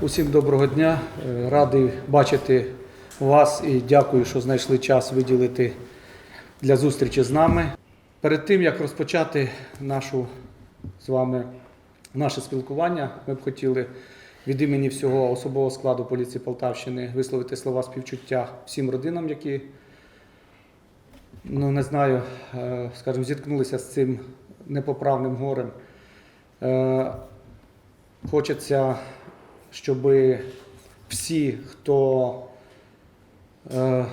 Усім доброго дня. Е, Радий бачити вас і дякую, що знайшли час виділити для зустрічі з нами. Перед тим як розпочати нашу з вами наше спілкування, ми б хотіли від імені всього особового складу поліції Полтавщини висловити слова співчуття всім родинам, які ну не знаю, е, скажімо, зіткнулися з цим непоправним горем. Е, Хочеться, щоб всі, хто е,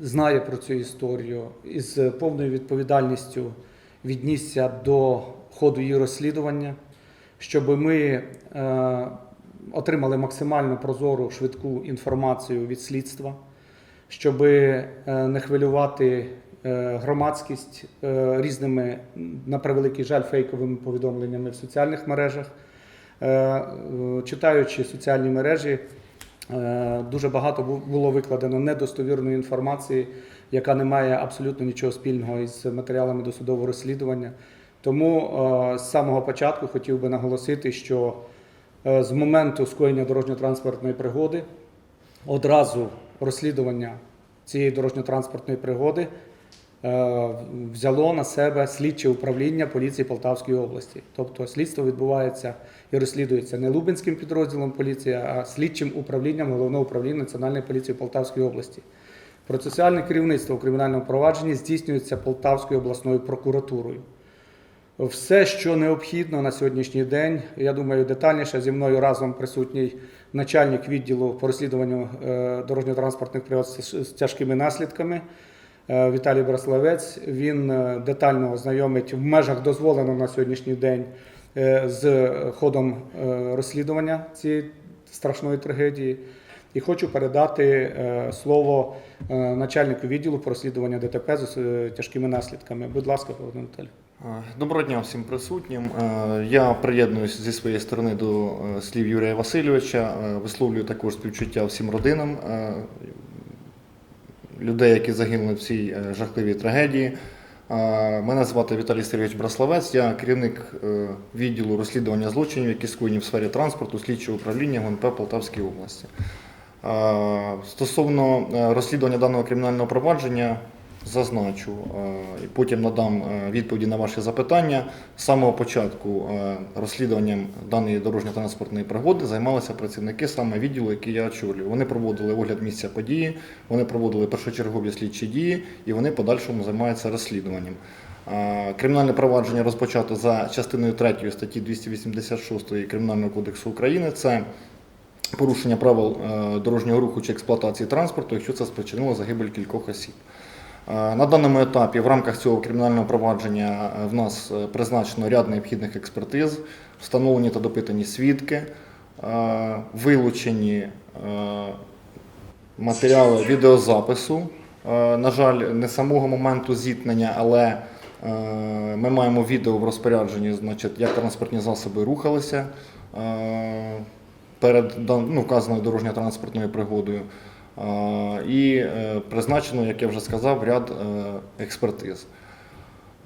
знає про цю історію, із повною відповідальністю віднісся до ходу її розслідування, щоб ми е, отримали максимально прозору, швидку інформацію від слідства, щоб не хвилювати е, громадськість е, різними, на превеликий жаль, фейковими повідомленнями в соціальних мережах. Е, е, Читаючи соціальні мережі, е, дуже багато було викладено недостовірної інформації, яка не має абсолютно нічого спільного із матеріалами досудового розслідування. Тому е, з самого початку хотів би наголосити, що е, з моменту скоєння дорожньо-транспортної пригоди одразу розслідування цієї дорожньо-транспортної пригоди е, взяло на себе слідче управління поліції Полтавської області. Тобто слідство відбувається і розслідується не Лубенським підрозділом поліції, а слідчим управлінням головного управління Національної поліції Полтавської області. Процесуальне керівництво у кримінальному провадженні здійснюється Полтавською обласною прокуратурою. Все, що необхідно на сьогоднішній день, я думаю, детальніше зі мною разом присутній начальник відділу по розслідуванню е, дорожньо-транспортних пригод з тяжкими наслідками е, Віталій Браславець. Він е, детально ознайомить в межах дозволеного на сьогоднішній день е, з ходом е, розслідування цієї страшної трагедії. І хочу передати е, слово е, начальнику відділу по розслідуванню ДТП з е, тяжкими наслідками. Будь ласка, Павло Анатолій. Е, Доброго дня всім присутнім. Е, Я приєднуюсь зі своєї сторони до е, слів Юрія Васильовича. Е, Висловлюю також співчуття всім родинам е, людей, які загинули в цій е, жахливій трагедії. Е, Мене звати Віталій Сергійович Браславець, я керівник е, відділу розслідування злочинів, які скоєні в сфері транспорту, слідчого управління ГУНП Полтавської області. Стосовно розслідування даного кримінального провадження, зазначу е, і потім надам е, відповіді на ваші запитання. З самого початку е, розслідуванням даної дорожньо-транспортної пригоди займалися працівники саме відділу, який я очолюю. Вони проводили огляд місця події, вони проводили першочергові слідчі дії і вони подальшому займаються розслідуванням. Кримінальне провадження розпочато за частиною 3 статті 286 Кримінального кодексу України. Це порушення правил дорожнього руху чи експлуатації транспорту, якщо це спричинило загибель кількох осіб. Е, На даному етапі в рамках цього кримінального провадження е, в нас е, призначено ряд необхідних експертиз, встановлені та допитані свідки, вилучені матеріали відеозапису. На жаль, не самого моменту зіткнення, але ми маємо відео в розпорядженні, значить, як транспортні засоби рухалися перед ну, вказаною дорожньо-транспортною пригодою. І е, призначено, як я вже сказав, ряд е, експертиз.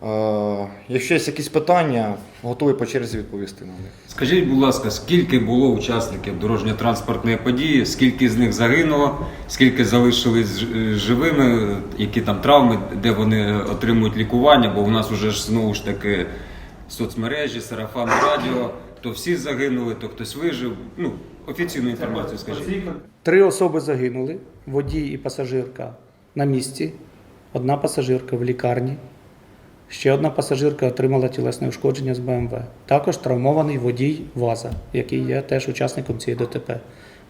Е, Якщо є якісь питання, готовий по черзі відповісти на них. Скажіть, будь ласка, скільки було учасників дорожньо-транспортної події, скільки з них загинуло, скільки залишились живими, які там травми, де вони отримують лікування, бо у нас вже ж знову ж таки соцмережі, сарафан радіо, то всі загинули, то хтось вижив. Ну, офіційну інформацію скажіть. Три особи загинули: водій і пасажирка на місці, одна пасажирка в лікарні. Ще одна пасажирка отримала тілесне ушкодження з БМВ. Також травмований водій ВАЗа, який є теж учасником цієї ДТП.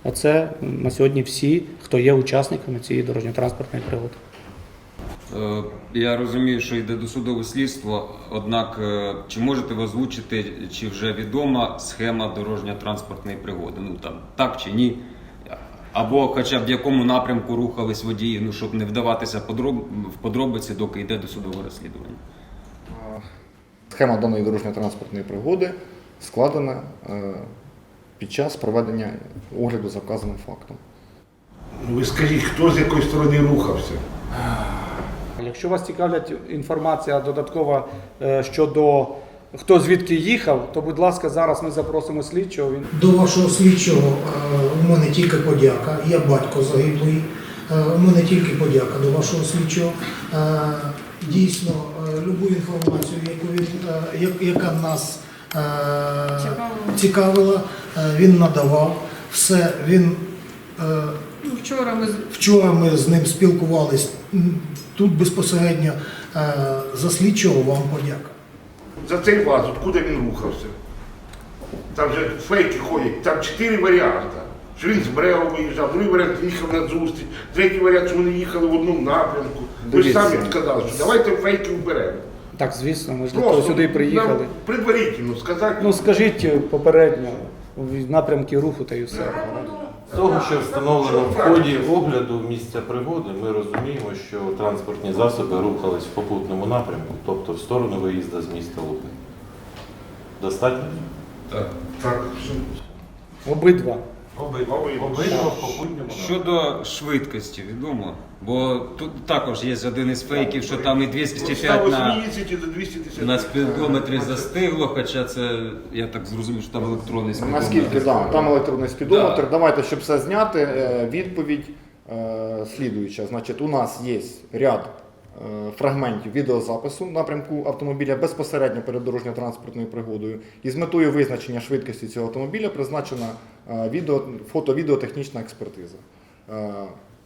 Оце на сьогодні всі, хто є учасниками цієї дорожньо-транспортної пригоди. Е, Я розумію, що йде досудове слідство, однак е, чи можете ви озвучити, чи вже відома схема дорожньо-транспортної пригоди? Ну там так чи ні? Або хоча б в якому напрямку рухались водії, ну щоб не вдаватися в подробиці, доки йде досудове розслідування. Е, Схема даної дорожньо-транспортної пригоди складена під час проведення огляду за вказаним фактом. Ну, Ви скажіть, хто з якої сторони рухався? Якщо вас цікавлять інформація додаткова е, щодо хто звідки їхав, то, будь ласка, зараз ми запросимо слідчого. Він До вашого слідчого е, у мене тільки подяка. Я батько загиблий. Е, У мене тільки подяка до вашого слідчого. Дійсно, любу інформацію, яку він, яка нас цікавила, він надавав. Все, він Ну, Вчора ми з- вчора ми з ним спілкувались м, тут безпосередньо. Е, За слідчого вам подяка. За цей ваз, откуда він рухався? Там же фейки ходять, там чотири варіанти. Що він з Брео виїжджав, другий варіант їхав на зустріч, третій варіант, що вони їхали в одному напрямку. Ви ж самі сказали, що давайте фейки вберемо. так, звісно, ми ж для того сюди приїхали. нам предварительно сказати. Ну скажіть е, попередньо в напрямки руху та й все. З того, що встановлено в ході огляду місця пригоди, ми розуміємо, що транспортні засоби рухались в попутному напрямку, тобто в сторону виїзду з міста Лупи. Достатньо? Так. Так, Обидва. Обидва в попутньому. Щодо швидкості, відомо. Бо тут також є один із фейків, що там і 205 на, 80 до 210. на спідометрі застигло, хоча це, я так зрозумів, що там електронний спідометр. Наскільки да, там електронний спідометр. Да. Давайте, щоб все зняти, е, відповідь е, слідуюча. Значить, у нас є ряд фрагментів відеозапису напрямку автомобіля безпосередньо перед дорожньо-транспортною пригодою. І з метою визначення швидкості цього автомобіля призначена е, відео, фото-відеотехнічна експертиза. Е,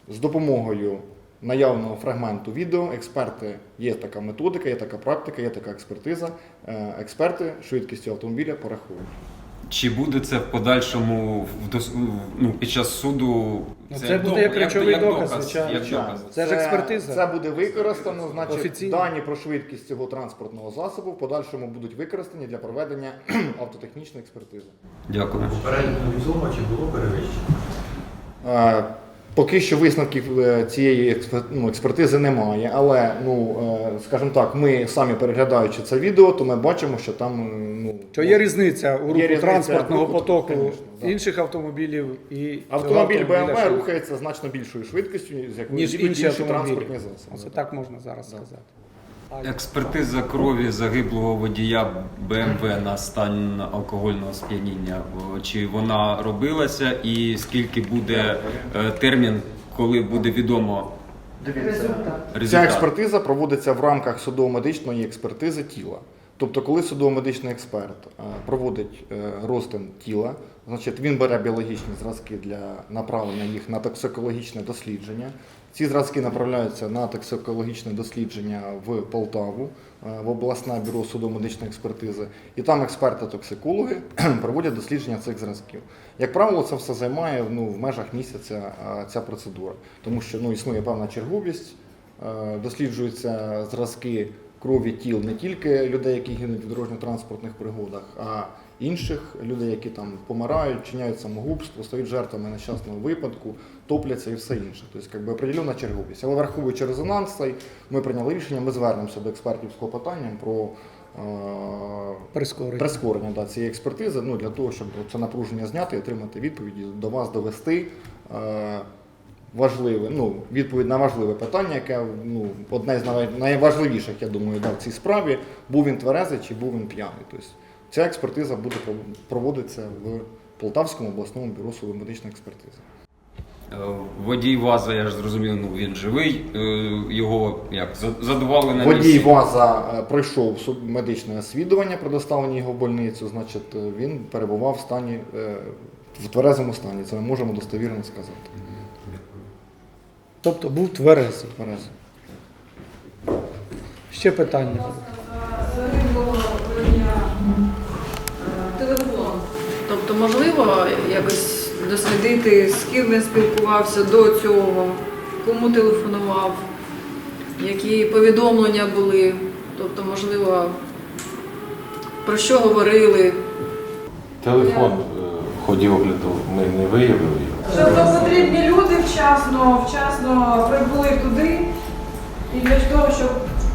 З допомогою наявного фрагменту відео експерти є така методика, є така практика, є така експертиза. Е, Експерти швидкістю автомобіля порахують. Чи буде це в подальшому в дос- ну, під час суду? Ну, це буде як речовий доказ, звичайно. Як доказ. Це ж експертиза. Це буде використано, значить, Офіційно. дані про швидкість цього транспортного засобу в подальшому будуть використані для проведення автотехнічної експертизи. Дякую. Попередньо відомо, чи було перевищення? Е, Поки що висновків е, цієї ну, експертизи немає, але ну е, скажімо так, ми самі переглядаючи це відео, то ми бачимо, що там е, ну то є різниця у руху різниця транспортного руху, потоку конечно, інших автомобілів і автомобіль BMW рухається значно більшою швидкістю, з якою ніж інші, інші транспортні засоби. Це так можна зараз Да. сказати. Експертиза крові загиблого водія БМВ на стан алкогольного сп'яніння. Чи вона робилася і скільки буде е, термін, коли буде відомо результат. Ця результат? експертиза проводиться в рамках судово-медичної експертизи тіла. Тобто, коли судово-медичний експерт е, проводить е, розтин тіла, значить він бере біологічні зразки для направлення їх на токсикологічне дослідження. Ці зразки направляються на токсикологічне дослідження в Полтаву, е, в обласне бюро судово-медичної експертизи. І там експерти-токсикологи проводять дослідження цих зразків. Як правило, це все займає ну, в межах місяця е, ця процедура, тому що ну, існує певна черговість. Е, Досліджуються зразки крові тіл не тільки людей, які гинуть в дорожньо-транспортних пригодах, а інших людей, які там помирають, чиняють самогубство, стають жертвами нещасного випадку, топляться і все інше. Тобто, якби определена черговість. Але враховуючи резонанс, цей, ми прийняли рішення, ми звернемося до експертів з клопотанням про е, Прискорення. прискорення да, цієї експертизи, ну, для того, щоб це напруження зняти і отримати відповіді, до вас довести е, важливе, ну, відповідь на важливе питання, яке ну, одне з найважливіших, я думаю, да, в цій справі, був він тверезий чи був він п'яний. Тобто, ця експертиза буде проводитися в Полтавському обласному бюро судово-медичної експертизи. Е, Водій ВАЗа, я ж зрозумів, ну він живий. е, Його як за- задували на Водій. ВАЗа е, пройшов медичне освідування про доставлення його в больницю, значить, він перебував в стані, в тверезому стані. Це ми можемо достовірно сказати. Тобто був. Тверезий. Ще питання. Тобто, можливо, якось дослідити, з ким він спілкувався до цього, кому телефонував, які повідомлення були. Тобто, можливо, про що говорили. Телефон е, в ході огляду ми не виявили його. Тобто потрібні люди вчасно, вчасно прибули туди, і для того, щоб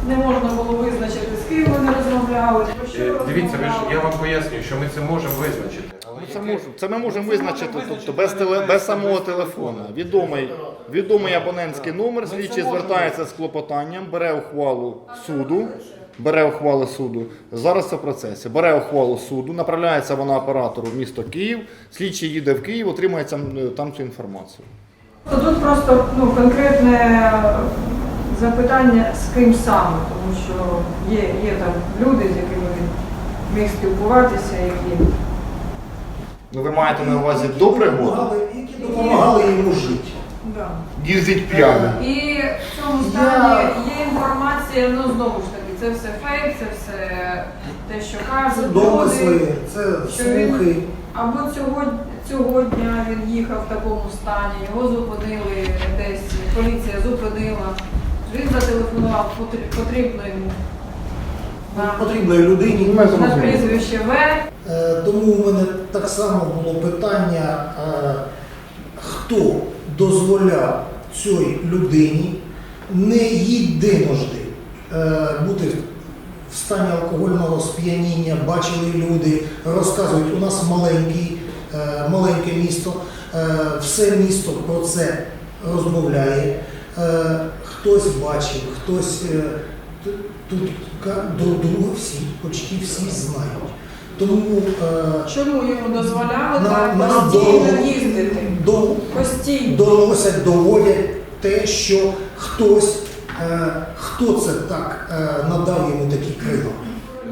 не можна було визначити, з ким вони розмовляли, про що Е, Дивіться, ви ж я вам пояснюю, що ми це можемо визначити. Ну, це, яке- мож, це ми можемо Це визначити, можемо тобто визначити, без, теле, без без самого телефону. Відомий, відомий абонентський номер, Ми це слідчий можемо звертається з клопотанням, бере ухвалу суду, бере ухвали суду. Зараз це в процесі. Бере ухвалу суду, направляється вона оператору в місто Київ, слідчий їде в Київ, отримує там, там цю інформацію. Тут просто ну, конкретне запитання з ким саме, тому що є, є там люди, з якими він міг спілкуватися, які Ну, ви маєте на увазі до пригоди? Які допомагали йому жити. да. Їздить п'яний. І в цьому стані є інформація, ну знову ж таки, це все фейк, це все те, що Це кажуть домисли, це що він- слухи. Або цього, цього дня він їхав в такому стані, його зупинили десь, поліція зупинила. Він зателефонував потр- потрібно йому Потрібної людині. На прізвище В. Е, Тому у мене так само було питання, е, хто дозволяв цій людині не єдиножди е, бути в стані алкогольного сп'яніння, бачили люди, розказують, у нас маленький, маленьке місто, все місто про це розмовляє. Хтось бачив, хтось тут до другого друга всі, почти всі знають. Тому е, Чому йому дозволяли на, так на постійно їздити? до, Постійно. доносять, доводять те, що хтось, е, хто це так е, надав йому такі крила.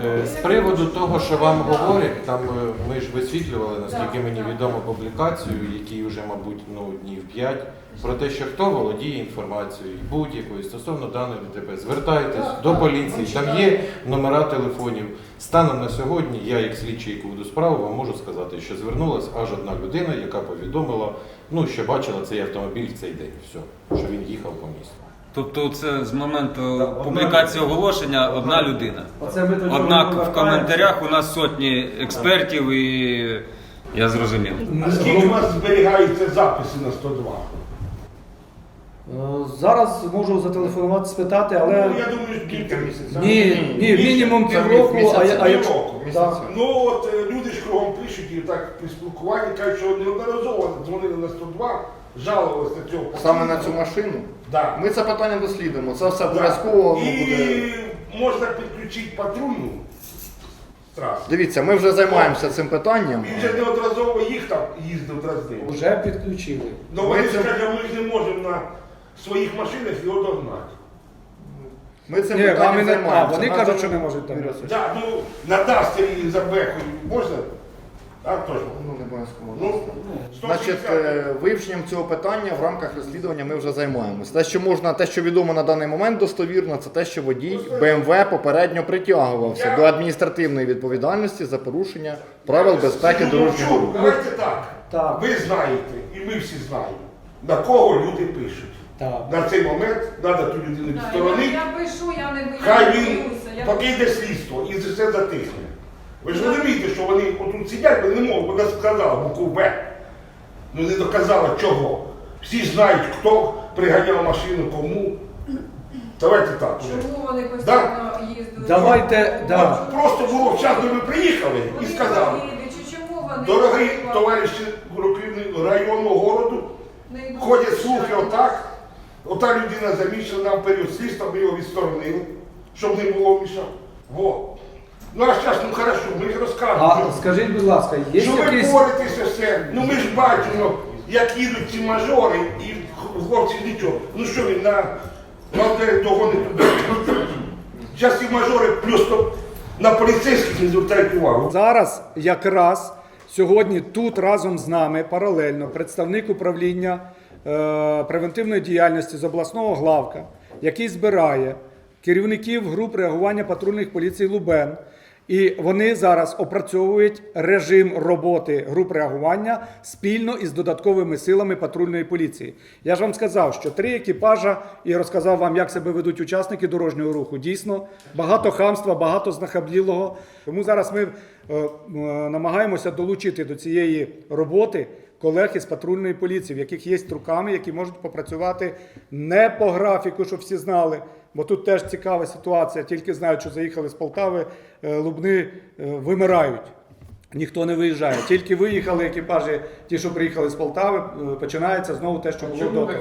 Е, З приводу того, що вам говорять, там е, ми ж висвітлювали, наскільки мені відомо, публікацію, якій вже, мабуть, ну, днів 5, про те, що хто володіє інформацією будь-якою стосовно даної ДТП. Звертайтесь до поліції, там є номера телефонів. Станом на сьогодні, я, як слідчий, який веду справу, вам можу сказати, що звернулася аж одна людина, яка повідомила, ну, що бачила цей автомобіль в цей день. Все, що він їхав по місту. Тобто це з моменту публікації оголошення одна людина. Оце ми чого Однак в коментарях у нас сотні експертів і я зрозумів. А скільки у вас зберігаються записи на 102? Е, Зараз можу зателефонувати, спитати, але Ну, я думаю, кілька місяців. ні, ні, Місяць. мінімум Це півроку, а, місяць, я- а якщо півроку, Так. Ну от е, люди ж кругом пишуть і так при спілкуванні кажуть, що неодноразово дзвонили на 102, жалувалися на цього. Саме на цю машину. Да. Ми це питання дослідимо. Це все обов'язково І буде. можна підключити патрульну з траси. Дивіться, ми вже займаємося цим питанням. Він же неодноразово їхав, їздив дразнив. вже підключили. Ну Ми вони це- ми ж не можемо на своїх машинах його догнати. Ми цим Ні, і питанням не- займаємося. а, вони кажуть, що не можуть так. Юрій Васильович, Да, ну на Дастері за Бехою можна? Так, точно. Ну, не обов'язково. Ну, Значить, е, вивченням цього питання в рамках розслідування ми вже займаємося. Те, що можна, те, що відомо на даний момент достовірно, це те, що водій БМВ попередньо притягувався до адміністративної відповідальності за порушення правил безпеки дорожнього Ну, руху. Давайте так. Так. Ви знаєте, і ми всі знаємо, на кого люди пишуть. Так. На цей момент треба ту людину Да, відсторонити, я, я пишу, я не, я хай він боюся. Я... поки йде слідство і це все затихне. Ви ж розумієте, що вони отут сидять, вони не можуть, вона сказала букву Б. Ну не доказала чого. Всі ж знають, хто приганяв машину, кому. Давайте так. Чому вони постійно їздили? Давайте, да. Просто було вчасно, ви приїхали і Вони сказали. інваліди, чи чому вони Дорогі товариші районного городу, не йдуть ходять слухи отак. Ота людина замішана в період слідства, ми його відсторонили, щоб не було мішав. Во. Ну а зараз, ну хорошо, ми ж А скажіть, будь ласка, є Що ви якийсь боретеся все? Ну ми ж бачимо, як їдуть ці мажори і хлопці нічого. Ну що він на Валдері того не туди. Зараз ці мажори плюс то на поліцейських не звертають увагу. Зараз якраз сьогодні тут разом з нами паралельно представник управління е, превентивної діяльності з обласного главка, який збирає керівників груп реагування патрульних поліцій Лубен. І вони зараз опрацьовують режим роботи груп реагування спільно із додатковими силами патрульної поліції. Я ж вам сказав, що три екіпажа і розказав вам, як себе ведуть учасники дорожнього руху. Дійсно, багато хамства, багато знахаблілого. Тому зараз ми е, е, намагаємося долучити до цієї роботи колег із патрульної поліції, в яких є руками, які можуть попрацювати не по графіку, щоб всі знали. Бо тут теж цікава ситуація. Тільки знають, що заїхали з Полтави, е, лубни е, вимирають. Ніхто не виїжджає. Тільки виїхали екіпажі, ті, що приїхали з Полтави, е, починається знову те, що було до того.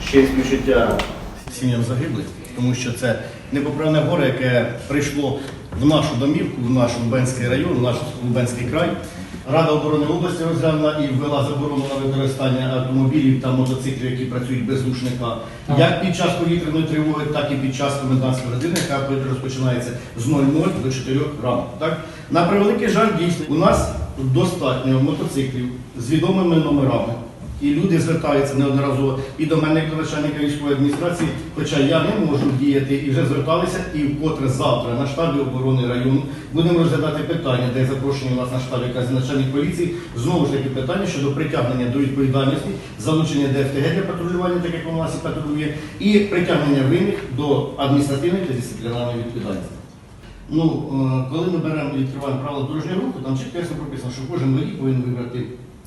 ще й співчуття сім'ям загиблих, тому що це непоправне горе, яке прийшло в нашу домівку, в наш Лубенський район, в наш Лубенський край. Рада оборони області розглянула і ввела заборону на використання автомобілів та мотоциклів, які працюють без рушника, як під час повітряної тривоги, так і під час комендантської години, яка розпочинається з 00 до 4 ранку. Так? На превеликий жаль, дійсно, у нас достатньо мотоциклів з відомими номерами. І люди звертаються неодноразово і до мене, як до начальника військової адміністрації, хоча я не можу діяти і вже зверталися, і вкотре завтра на штабі оборони району будемо розглядати питання, де запрошені у нас на штабі начальник поліції, знову ж таки питання щодо притягнення до відповідальності, залучення ДФТГ для патрулювання, так як у нас і патрулює, і притягнення винних до адміністративної та дисциплінарної відповідальності. Ну, е, коли ми беремо і відкриваємо правила дорожнього руху, там чітко прописано, що кожен водій повинен вибрати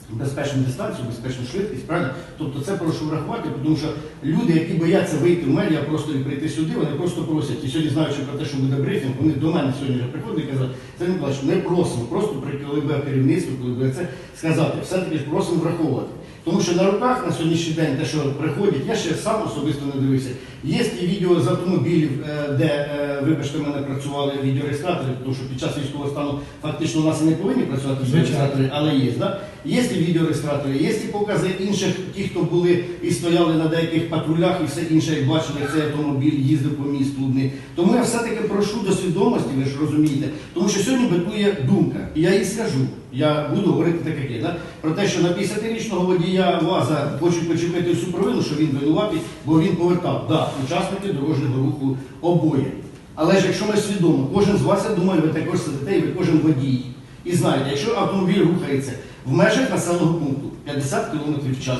безпечну дистанцію, безпечну швидкість, правильно? Тобто це прошу врахувати, тому що люди, які бояться вийти в медіа просто і прийти сюди, вони просто просять. І сьогодні, знаючи про те, що буде брифінг, вони до мене сьогодні вже приходять і казали, це не плачу, не просимо, просто приколи би керівництво, коли буде це сказати, все-таки просимо враховувати. Тому що на руках на сьогоднішній день те, що приходять, я ще сам особисто не дивився. Є відео з автомобілів, е, де, е, вибачте, мене працювали відеореєстратори, тому що під час військового стану фактично у нас і не повинні працювати відеореєстратори, але є. Да? Є і відеореєстратори, є і покази інших, ті, хто були і стояли на деяких патрулях і все інше, як бачили, цей автомобіль їздив по місту. Тому я все-таки прошу до свідомості, ви ж розумієте, тому що сьогодні битує думка, і я їй скажу. Я буду говорити так, як є, да? про те, що на 50-річного водія ВАЗа хочуть почепити всю провину, що він винуватий, бо він повертав. Да, учасники дорожнього руху обоє. Але ж якщо ми свідомо, кожен з вас, я думаю, ви також сидите, і ви кожен водій. І знаєте, якщо автомобіль рухається в межах населеного пункту 50 км в час,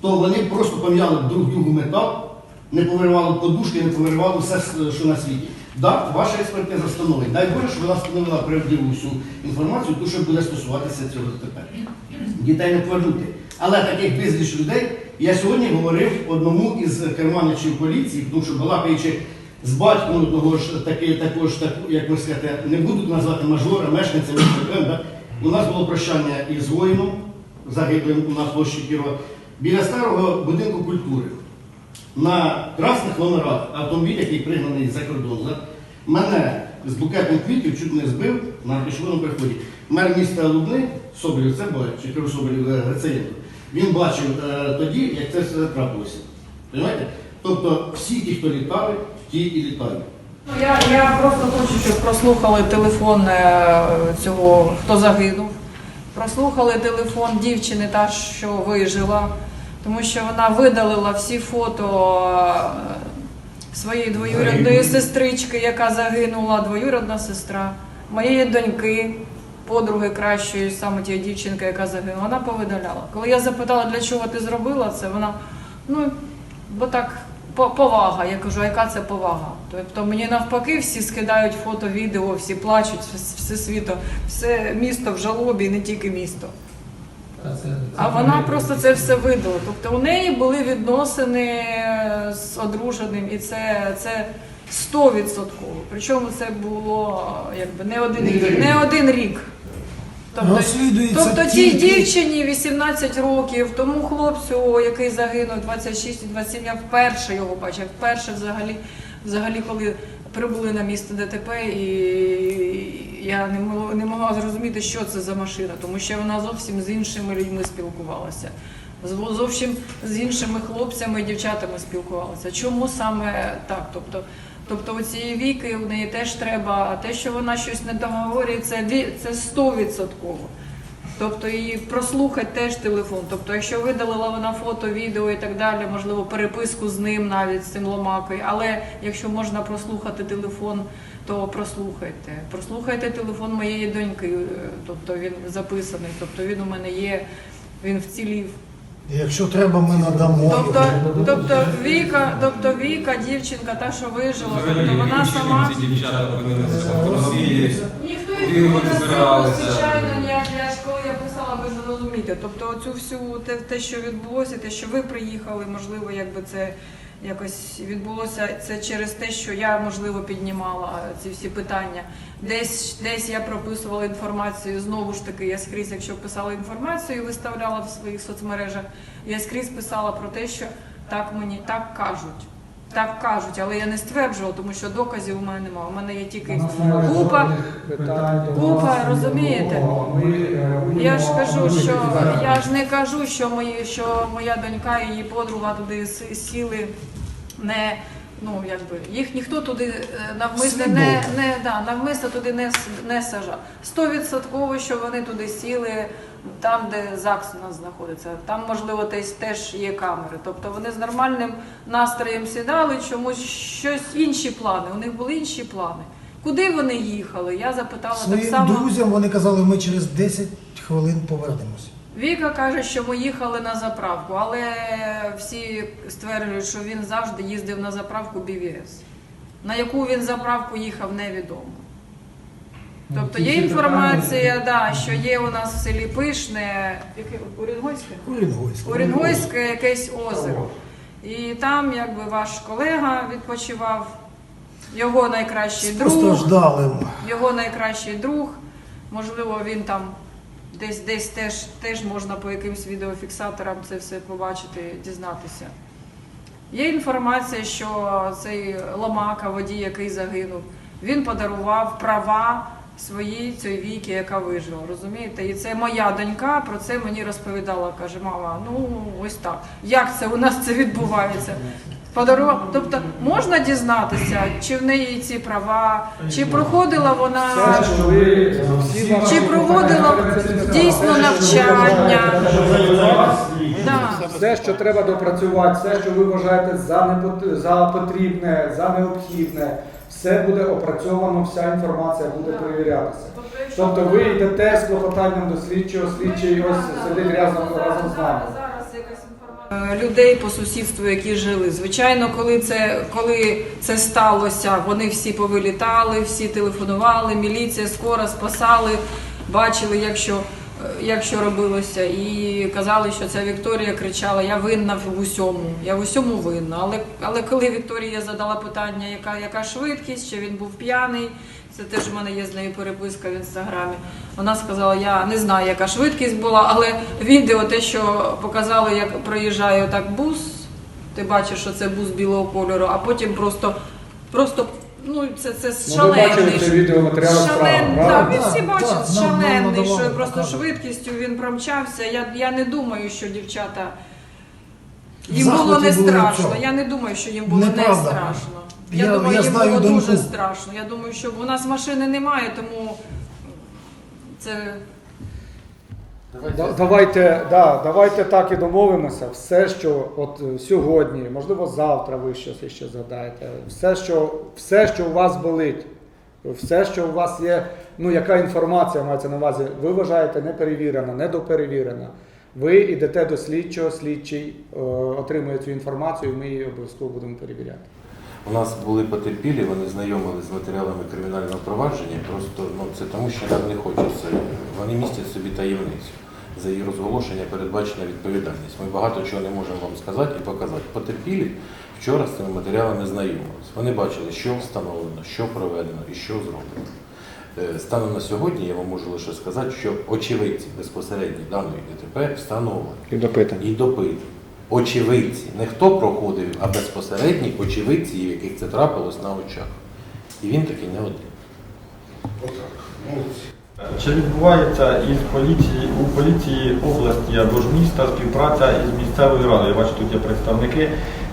то вони просто пом'яли друг другу метал, не повиривали подушки, не повиривали все, що на світі. Так, ваша експертиза встановить. Дай Боже, щоб вона встановила правдиву всю інформацію, ту, що буде стосуватися цього тепер. Дітей не повернути. Але таких безліч людей я сьогодні говорив одному із керманичів поліції, тому що балакаючи з батьком того ж таки, також, так, як скажете, не буду назвати мажора, мешканцем міста? У нас було прощання із воїном, загиблим у нас площі Кірова, біля старого будинку культури. На красних номерах автомобіль, який пригнаний з-за кордону, да? мене з букетом квітів чуть не збив на пішохідному переході. Мер міста Лубни, Соболів, це бачив, чи Соболів е, Грицаєнко, він бачив е, тоді, як це все трапилося. Понимаєте? Тобто всі ті, хто літали, ті і літають. Ну, Я, я просто хочу, щоб прослухали телефон е, цього, хто загинув. Прослухали телефон дівчини, та, що вижила, тому що вона видалила всі фото е, своєї двоюрідної сестрички, яка загинула, двоюрідна сестра, моєї доньки, подруги кращої, саме тієї дівчинки, яка загинула. Вона повидаляла. Коли я запитала, для чого ти зробила це, вона ну бо так по- повага. Я кажу, а яка це повага? Тобто мені навпаки всі скидають фото, відео, всі плачуть, все, все світо, все місто в жалобі, не тільки місто. А вона просто це все видала. Тобто у неї були відносини з одруженим, і це, це 100%. Причому це було якби не один рік. Не один рік. Тобто, Розслідується тобто тій тільки- дівчині 18 років, тому хлопцю, який загинув 26 і 27, я вперше його бачив, вперше взагалі, взагалі, коли прибули на місце ДТП, і я не могла, не могла зрозуміти, що це за машина, тому що вона зовсім з іншими людьми спілкувалася. З- Зовсім з іншими хлопцями і дівчатами спілкувалася. Чому саме так? Тобто, тобто у цієї віки в неї теж треба, а те, що вона щось не договорює, це це 100%. Тобто і прослухати теж телефон. Тобто, якщо видалила вона фото, відео і так далі, можливо, переписку з ним навіть з цим ломакою. Але якщо можна прослухати телефон, то прослухайте. Прослухайте телефон моєї доньки. Тобто він записаний, тобто він у мене є, він вцілів. Якщо треба, ми надамо. Тобто, тобто Віка, тобто Віка, дівчинка, та що вижила, тобто вона сама. Дівчата. Ніхто їх не звичайно, ніяк я школи коли я писала, ви зрозумієте. Тобто оцю всю те, те, що відбулося, те, що ви приїхали, можливо, якби це якось відбулося це через те, що я можливо піднімала ці всі питання. Десь десь я прописувала інформацію. Знову ж таки, я скрізь, якщо писала інформацію, виставляла в своїх соцмережах. Я скрізь писала про те, що так мені так кажуть. Так кажуть, але я не стверджувала, тому що доказів у мене немає. У мене є тільки купа. купа, розумієте? е, Я ж кажу, що я ж не кажу, що мої, що моя донька і її подруга туди сіли не. Ну, якби їх ніхто туди е, навмисно не, не да, навмисно туди не, не сажав. Стовідсотково, що вони туди сіли там, де ЗАГС у нас знаходиться. Там, можливо, теж, теж є камери. Тобто вони з нормальним настроєм сідали, чомусь щось інші плани. У них були інші плани. Куди вони їхали? Я запитала так само. друзям вони казали, ми через 10 хвилин повернемося. Віка каже, що ми їхали на заправку, але всі стверджують, що він завжди їздив на заправку BVS. На яку він заправку їхав, невідомо. Ну, Тобто є інформація, да, що є у нас в селі Пишне, яке Урінгойське? Урінгойськ. Урінгойське якесь озеро. І там якби ваш колега відпочивав, його найкращий друг. Його найкращий друг, можливо, він там десь десь теж, теж можна по якимсь відеофіксаторам це все побачити, дізнатися. Є інформація, що цей Ломака, водій, який загинув, він подарував права своїй цій віки, яка вижила. Розумієте? І це моя донька про це мені розповідала. Каже, мама, ну ось так. Як це у нас це відбувається? Подарував, тобто можна дізнатися, чи в неї ці права, чи проходила вона, чи проводила дійсно навчання. Да. Все, що треба допрацювати, все, що ви вважаєте за, непот... за потрібне, за необхідне, все буде опрацьовано, вся інформація буде перевірятися. Тобто ви йдете з клопотанням до слідчого, слідчий ось сидить разом, разом з нами. Е, людей по сусідству, які жили. Звичайно, коли це, коли це сталося, вони всі повилітали, всі телефонували, міліція скоро спасали, бачили, як що, е, як що робилося, і казали, що ця Вікторія кричала: Я винна в усьому, я в усьому винна. Але, але коли Вікторія задала питання, яка, яка швидкість, чи він був п'яний. Це теж в мене є з нею переписка в інстаграмі. Вона сказала, я не знаю, яка швидкість була, але відео, те, що показали, як проїжджає так бус, ти бачиш, що це бус білого кольору, а потім просто, просто ну це, це Ну, ви бачили шалений. це відеоматеріал справи, Шален, правда? так, ви всі так, бачать, нам- нам шалений, надавали, що просто показували. швидкістю він промчався. Я, я не думаю, що дівчата. Їм було не були страшно. цього. Я не думаю, що їм було не Неправда. страшно. Я, Я- думаю, я їм знаю було доньку. дуже страшно. Я думаю, що у нас машини немає, тому це Да- Давайте, да, давайте так і домовимося. Все, що от е, сьогодні, можливо, завтра ви щось ще згадаєте. Все, що, все, що у вас болить, все, що у вас є, ну яка інформація мається на увазі, ви вважаєте неперевірена, недоперевірена. Ви йдете до слідчого, слідчий е, отримує цю інформацію, і ми її обов'язково будемо перевіряти. У нас були потерпілі, вони знайомились з матеріалами кримінального провадження. Просто ну це тому, що нам не хочеться. Вони містять собі таємницю. За її розголошення передбачена відповідальність. Ми багато чого не можемо вам сказати і показати. Потерпілі вчора з цими матеріалами знайомились. Вони бачили, що встановлено, що проведено і що зроблено. Е, Станом на сьогодні я вам можу лише сказати, що очевидці безпосередньо даної ДТП встановлені І допитання. і допит. Очевидці. Не хто проходив, а безпосередні очевидці, в яких це трапилось на очах. І він такий не один. Чи відбувається із поліції у поліції області або ж міста співпраця із місцевою радою? Я бачу, тут є представники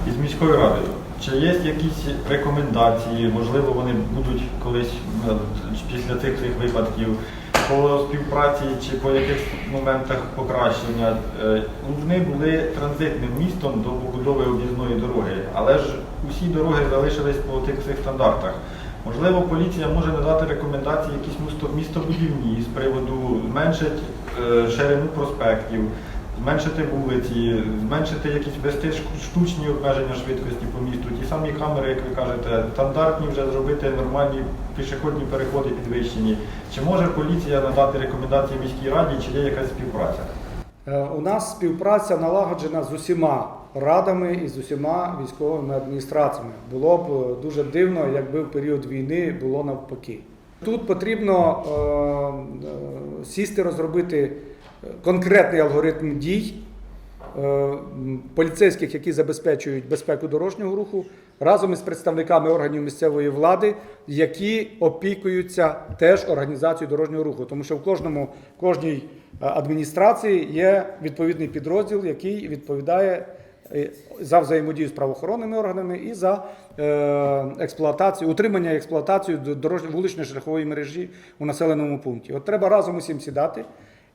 із міською радою. Чи є якісь рекомендації, можливо, вони будуть колись е, після цих цих випадків по співпраці чи по якихось моментах покращення? вони Лубни були транзитним містом до побудови об'їзної дороги, але ж усі дороги залишились по тих цих стандартах. Можливо, поліція може надати рекомендації якісь містобудівні з приводу зменшити е, ширину проспектів, зменшити вулиці, зменшити якісь вести штучні обмеження швидкості по місту. Ті самі камери, як ви кажете, стандартні вже зробити нормальні пішохідні переходи підвищені. Чи може поліція надати рекомендації міській раді, чи є якась співпраця? Е, У нас співпраця налагоджена з усіма радами і з усіма військовими адміністраціями. Було б е, дуже дивно, якби в період війни було навпаки. Тут потрібно е, е, сісти, розробити конкретний алгоритм дій е, поліцейських, які забезпечують безпеку дорожнього руху, разом із представниками органів місцевої влади, які опікуються теж організацією дорожнього руху. Тому що в кожному кожній е, адміністрації є відповідний підрозділ, який відповідає е, за взаємодію з правоохоронними органами і за експлуатацію, утримання і експлуатацію дорожньої вуличної шляхової мережі у населеному пункті. От треба разом усім сідати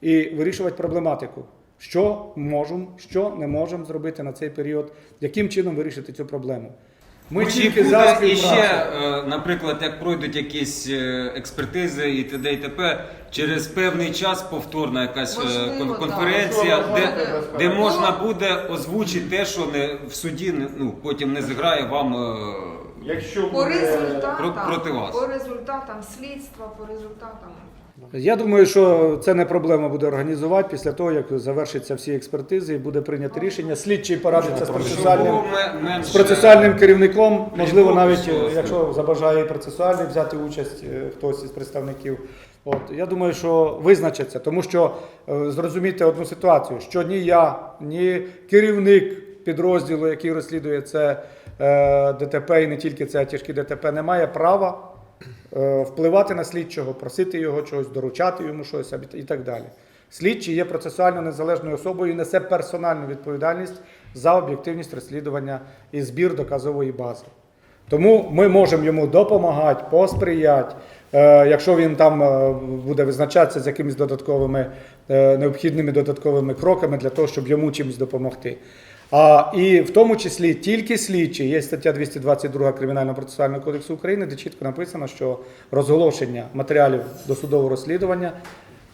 і вирішувати проблематику. Що можемо, що не можемо зробити на цей період, яким чином вирішити цю проблему. Ми Чи тільки за іще, співпрацю. е, наприклад, як пройдуть якісь е, експертизи і т.д. і т.п., через певний час повторна якась е, Можливо, конференція, Можливо, де, де можна буде озвучити те, що не в суді не- ну, потім не зіграє вам Якщо По буде результатам, проти вас. по результатам слідства, по результатам. Я думаю, що це не проблема буде організувати після того, як завершаться всі експертизи і буде прийнято рішення. Слідчий порадиться з процесуальним, з процесуальним керівником. Можливо, навіть якщо забажає процесуальний взяти участь е, хтось із представників. От я думаю, що визначаться, тому що е, зрозумійте одну ситуацію, що ні я, ні керівник підрозділу, який розслідує це е, ДТП, і не тільки це а тяжкі ДТП, не має права впливати на слідчого, просити його чогось, доручати йому щось і так далі. Слідчий є процесуально незалежною особою і несе персональну відповідальність за об'єктивність розслідування і збір доказової бази. Тому ми можемо йому допомагати, посприяти, е, якщо він там е, буде визначатися з якимись додатковими е, необхідними додатковими кроками для того, щоб йому чимось допомогти. А і в тому числі тільки слідчі, є стаття 222 Кримінального процесуального кодексу України, де чітко написано, що розголошення матеріалів досудового розслідування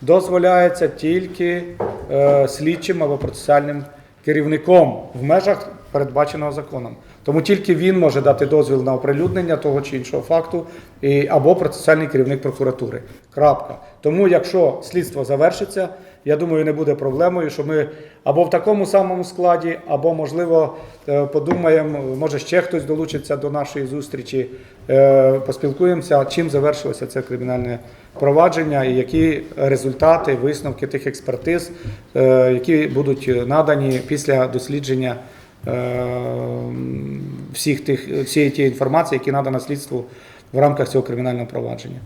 дозволяється тільки е, слідчим або процесуальним керівником в межах передбаченого законом. Тому тільки він може дати дозвіл на оприлюднення того чи іншого факту, і, або процесуальний керівник прокуратури. Крапка. Тому, якщо слідство завершиться, я думаю, не буде проблемою, що ми або в такому самому складі, або, можливо, е, подумаємо, може ще хтось долучиться до нашої зустрічі, е, поспілкуємося, чим завершилося це кримінальне провадження і які результати, висновки тих експертиз, е, які будуть надані після дослідження всіх тих, всієї тієї інформації, які надана слідству в рамках цього кримінального провадження.